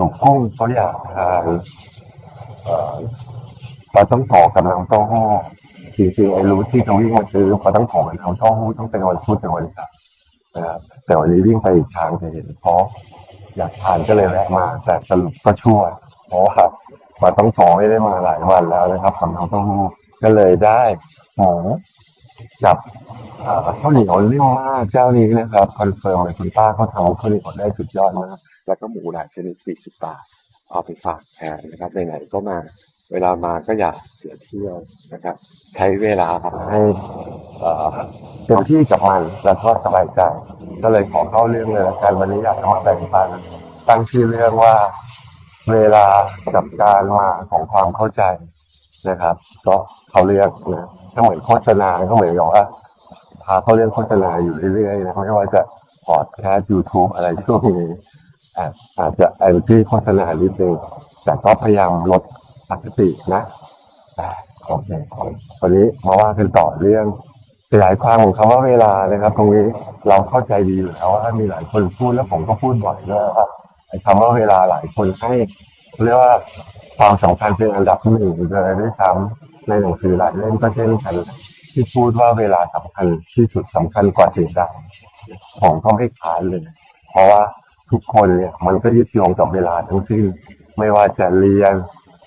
หนุ่มกุ้งเขาอยากทานปลาต้องขอกับน้ำเต้าหู้จริงๆไอ้รู้ที่จะวิ่งมาซื้อปลาต้องขอกับน้ำเต้าหู้ต้องเป็นวันพุธเป็นวันจันทร์นะครับแต่วันนี้วิ่งไปอีกทางจะเห็นเพราะอยากทานก็เลยแวะมา แต่สรุปก็ช่วยเพราะว่าปลาต้องขอไม่ได้มาหลายวันแล้วนะครับกับน้ำเต้าหู้ก็เลยได้หมู กับข้าวเหนียวเรื่องมากเจ้านี้นะครับคอนเฟิร์มเลยคุณป้าเขาทำข้าวเหนียวได้สุดยอดมากแล้วก็หมูหลายชนิด40บาทเอาไปฝากแทนนะครับไหนๆก็มา เวลามาก็อย่าเสียเที่ยวนะครับ ใช้เวลาให้เอ่อเต็มที่กับมันแล้วก็สบายใจก็เลยขอเข้าเรื่องเลยละกันวันนี้อยากจะมาแบ่งปันตั้งชื่อเรื่องว่าเวลากับการมาของความเข้าใจนะครับ ก็เขาเรียกนะ ก็เหมือนโฆษณาก็เหมือนกับว่าพาเข้าเรื่องโฆษณาอยู่เรื่อยๆนะไม่ว่าจะพอดแคสต์ยูทูบอะไรช่วงนี้อาจอาจจะแอนตี้โฆษณานิดนึงแต่ก็พยายามลดอคตินะโอเควันนี้มาว่ากันต่อเรื่องขยายความของคำว่าเวลานะครับ ตรงนี้เราเข้าใจดีอยู่แล้วว่ามีหลายคนพูดแล้วผมก็พูดบ่อยด้วยว่าไอ้คำว่าเวลาหลายคนให้เรียกว่าความสำคัญเป็นอันดับหนึ่งเลยด้วยซ้ำ ในหนังสือหลายเล่มก็เช่นกันที่พูดว่าเวลาสำคัญที่สุดสำคัญกว่าสิ่งใดผมก็ไม่ขานเลย เพราะว่าทุกคนเนี่ยมันก็ยึดโยงกับเวลาทั้งสิ้น ไม่ว่าจะเรียน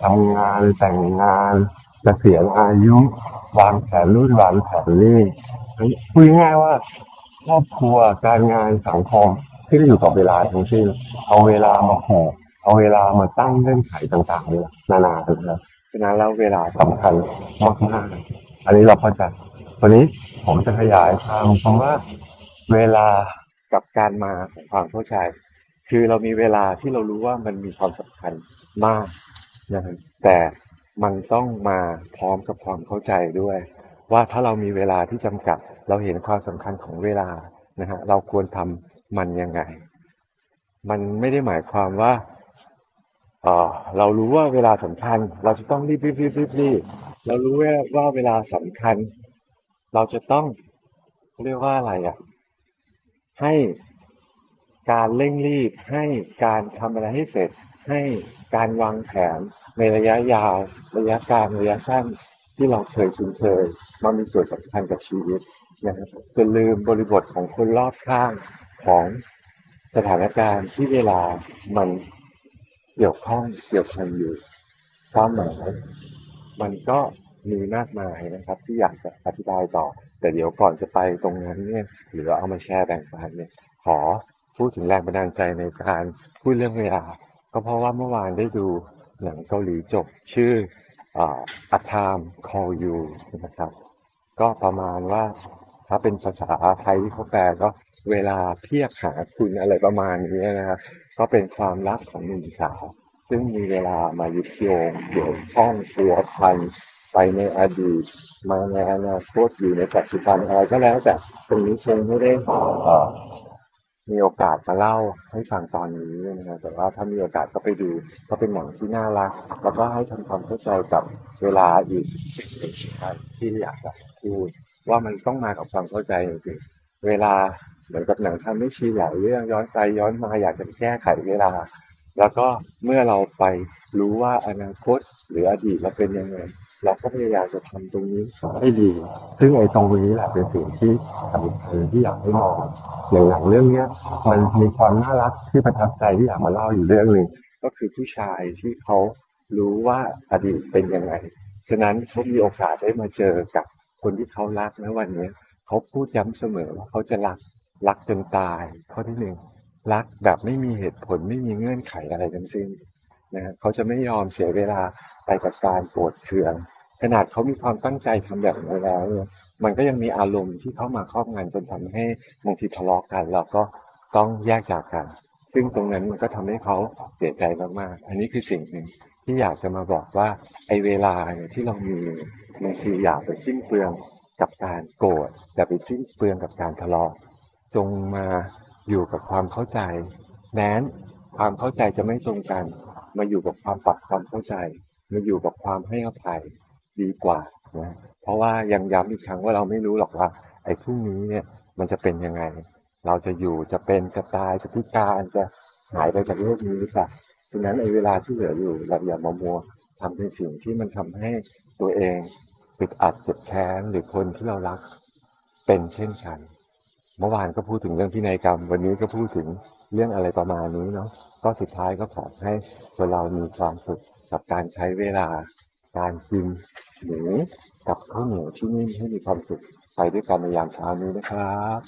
ทำงานแต่งงานเกษียณอายุ วางแผนรุ่นวางแผนนี่พูดง่ายว่าครอบครัวการงานสังคมขึ้นอยู่กับเวลาทั้งสิ้นเอาเวลามาผูกเอาเวลามาตั้งเงื่อนไขต่างๆเนี่ยนานาเลยนะ ฉะนั้นแล้วเวลาสำคัญมากอันนี้เราเข้าใจวันนี้ผมจะขยายความคำว่า เวลากับการมาของความเข้าใจคือเรามีเวลาที่เรารู้ว่ามันมีความสำคัญมากนะครับแต่มันต้องมาพร้อมกับความเข้าใจด้วย ว่าถ้าเรามีเวลาที่จำกัด เราเห็นความสำคัญของเวลานะฮะเราควรทำมันยังไง มันไม่ได้หมายความว่า เออเรารู้ว่าเวลาสำคัญ เราจะต้องรีบรีบรีบรีบรีบเรารู้ว่าว่าเวลาสำคัญ เราจะต้องเรียกว่าอะไรอะ ให้การเร่งรีบ ให้การทำอะไรให้เสร็จ ให้การวางแผนในระยะยาว ระยะกลางระยะสั้นที่เราเคยคุ้นเคยมันมีส่วนสำคัญกับชีวิตนะครับจนลืมบริบทของคนรอบข้างของสถานการณ์ที่เวลามัน เกี่ยวข้องเกี่ยวพันอยู่ความหมายมันก็มีมากมายนะครับ ที่อยากจะอธิบายต่อ แต่เดี๋ยวก่อนจะไปตรงนั้นเนี่ยหรือเอามาแชร์แบ่งปันเนี่ยขอพูดถึงแรงบันดาลใจในการพูดเรื่องเวลา ก็เพราะว่าเมื่อวานได้ดูหนังเกาหลีจบชื่ออ่า A Time Call You นะครับ ก็ประมาณว่า ถ้าเป็นภาษาไทยที่เขาแปลก็เวลาเพียกหาคุณอะไรประมาณนี้นะครับ ก็เป็นความรักของหนุ่มสาว ซึ่งมีเวลามายึดโยงเกี่ยวข้องตัวพันไปในอดีตมาในอนาคตอยู่ในปัจจุบันอะไรก็แล้วแต่ตรงนี้คงไม่ได้ออมีโอกาสมาเล่าให้ฟังตอนนี้นะครับแต่ว่าถ้ามีโอกาสก็ไปดูก็เป็นหนังที่น่ารัก แล้วก็ให้ทำความเข้าใจกับเวลาอีกสิ่งที่อยากจะพูด ว่ามันต้องมากับความเข้าใจจริงๆเวลาเหมือนกับหนังทำไม่ชี้หลายเรื่องย้อนไปย้อนมาอยากจะแก้ไขเวลา แล้วก็เมื่อเราไปรู้ว่าอนาคตหรืออดีตเราเป็นยังไงเราก็พยายามจะทำตรงนี้ให้ดี ซึ่งไอ้ตรงนี้แหละเป็นสิ่งที่สำคัญที่อยากให้มองอย่างหนังเรื่องเนี้ย มันมีความน่ารักที่ประทับใจที่อยากมาเล่าอยู่เรื่องหนึ่งก็คือผู้ชายที่เขารู้ว่าอดีตเป็นยังไง ฉะนั้นเขามีโอกาสได้มาเจอกับ คนที่เขารักนะวันเนี้ยเขาพูดย้ำเสมอว่าเขาจะรักรักจนตายข้อที่หนึ่งรักแบบไม่มีเหตุผลไม่มีเงื่อนไขอะไรทั้งสิ้นนะเขาจะไม่ยอมเสียเวลาไปกับการโกรธเคือง ขนาดเขามีความตั้งใจทำแบบนี้แล้วเนี่ยมันก็ยังมีอารมณ์ที่เข้ามาครอบงำจนทำให้บางทีทะเลาะกันแล้วก็ต้องแยกจากกัน ซึ่งตรงนั้นมันก็ทำให้เขาเสียใจมากๆอันนี้คือสิ่งหนึ่ง ที่อยากจะมาบอกว่าไอ้เวลาที่เรามีบางทีอย่าไปสิ้นเปลืองกับการโกรธอย่าไปสิ้นเปลืองกับการทะเลาะจงมาอยู่กับความเข้าใจแม้นความเข้าใจจะไม่ตรงกัน มาอยู่กับความปรับความเข้าใจมาอยู่กับความให้อภัยดีกว่านะเพราะว่ายังย้ำอีกครั้งว่าเราไม่รู้หรอกว่า ไอ้พรุ่งนี้เนี่ยมันจะเป็นยังไง เราจะอยู่จะเป็นจะตายจะพิการจะหายไปจากโลกนี้หรือเปล่า ฉะนั้นไอ้เวลาที่เหลืออยู่เราอย่ามามัวทำในสิ่งที่มันทำให้ตัวเองปิดอัดเจ็บแค้นหรือคนที่เรารักเป็นเช่นฉัน เมื่อวานก็พูดถึงเรื่องพินัยกรรม วันนี้ก็พูดถึงเรื่องอะไรประมาณนี้เนาะก็สุดท้ายก็ขอให้ตัวเรามีความสุขกับการใช้เวลาการกินหมูกับข้าวเหนียวที่นี่ให้มีความสุขไปด้วยกันในยามเช้านี้นะครับ